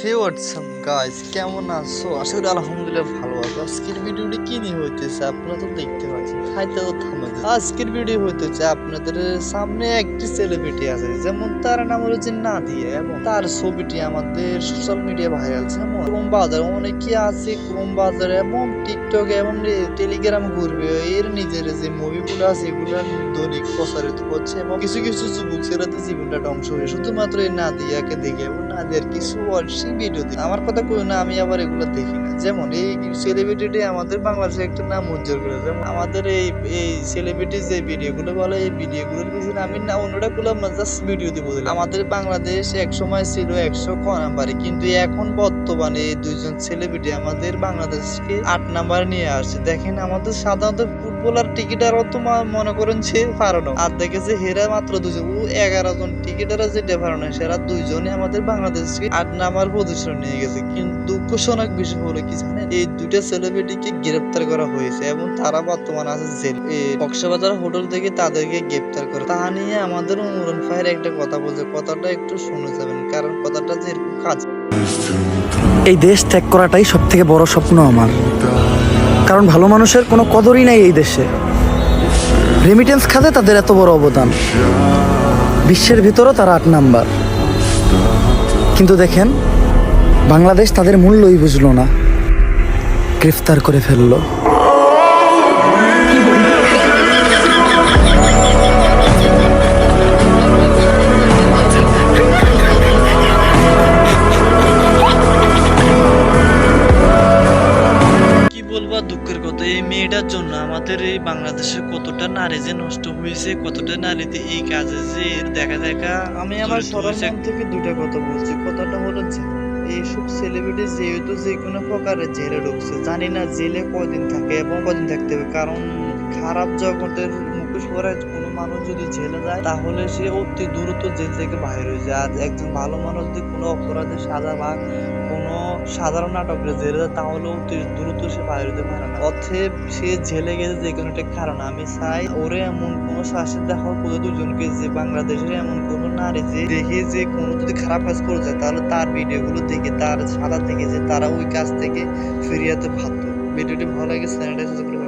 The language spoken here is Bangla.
হে গাইস কেমন আছো? আশা আলহামদুলিল্লাহ ভালো আছো। আজকের ভিডিওটি কি নিয়ে হইতেছে আপনারা তো দেখতে পাচ্ছেন। হাইতে তো থামে। আজকের ভিডিও হইতেছে আপনাদের সামনে একটি সেলিব্রিটি আছে, যেমন তার নাম হচ্ছে নাদিয়া এবং তার ছবিটি আমাদের সোশ্যাল মিডিয়া ভাইরাল যেমন ক্রোম বাজার। অনেকে আছে ক্রোম বাজার এবং টিকটক এবং টেলিগ্রাম ঘুরবে। এর নিজের যে মুভিগুলো আছে, এগুলো দৈনিক প্রচারিত হচ্ছে এবং কিছু কিছু যুবক ছেলেদের জীবনটা ধ্বংস হয়ে শুধুমাত্র এই নাদিয়াকে দেখে এবং না নাদিয়ার কিছু ওয়ার্সিং ভিডিও দেখে। আমার কথা কই না, আমি আবার এগুলো দেখি না। যেমন এই সেলিব্রিটিটি আমাদের বাংলাদেশে একটা নাম উজ্জ্বল করে যেমন আমাদের এই এই সেলিব্রিটি যে ভিডিওগুলো বলে, এই ভিডিওগুলোর পিছনে আমি না, অন্যটা গুলো জাস্ট ভিডিও দিব আমাদের বাংলাদেশ এক সময় ছিল একশো ক নাম্বারে, কিন্তু এখন বর্তমানে এই দুইজন সেলিব্রিটি আমাদের বাংলাদেশকে আট নাম্বার নিয়ে আসছে। দেখেন, আমাদের সাধারণত ফুটবলার টিকিটার তো মনে করেন সে পারো আর দেখেছে হেরা মাত্র দুজন, ও এগারো জন টিকিটাররা যেটা পারো না, সেরা দুইজনে আমাদের বাংলাদেশকে আট নামার প্রদর্শন নিয়ে গেছে। কিন্তু দুঃখজনক বিষয় হলো কি জানেন? এই দুইটা সেলিব্রিটিকে গ্রেপ্তার করা হয়েছে এবং তারা বর্তমানে আছে জেল। কক্সবাজার হোটেল থেকে তাদেরকে গ্রেপ্তার করে। তা নিয়ে আমাদের উমরন ফায়ার একটা কথা বলছে, কথাটা একটু শুনে যাবেন, কারণ কথাটা যে কাজ। এই দেশ ত্যাগ করাটাই সব থেকে বড় স্বপ্ন আমার। কারণ ভালো মানুষের কোনো কদরই নাই এই দেশে। রেমিটেন্স খাতে তাদের এত বড় অবদান। বিশ্বের ভিতরও তারা আট নাম্বার। কিন্তু দেখেন, বাংলাদেশ তাদের মূল্যই বুঝলো না। গ্রেফতার করে ফেলল। কথা এই মেয়েটার জন্য আমাদের এই বাংলাদেশে কতটা নারী যে নষ্ট হয়েছে কতটা নারীতে এই কাজে যে দেখা দেখা আমি আমার সরাসরি থেকে দুটা কথা বলছি। কথাটা হলো যে এইসব সেলিব্রিটি যেহেতু যে কোনো প্রকারে জেলে ঢুকছে জানি না জেলে কদিন থাকে এবং কদিন থাকতে হবে কারণ খারাপ জগতের মুখোশ পরে কোনো মানুষ যদি জেলে যায়, তাহলে সে অতি দ্রুত জেল থেকে বাইরে হয়ে যায়। আর একজন ভালো মানুষ যদি কোনো অপরাধের সাজা বা কোনো সাধারণ নাটকের জেলে যায়, তাহলে অতি দ্রুত সে বাইরে হতে পারে না। অতএব সে জেলে গেছে যে কোনো একটা কারণ। আমি চাই ওরে এমন কোনো শাস্তি দেখা ওদের দুজনকে যে বাংলাদেশের এমন কোনো নারী যে দেখে যে কোনো যদি খারাপ কাজ করে যায়, তাহলে তার ভিডিওগুলো দেখে, তার সাদা থেকে যে তারা ওই কাজ থেকে ফিরিয়ে বাধ্য। ভিডিওটি ভালো লাগে স্যানিটাইজ করে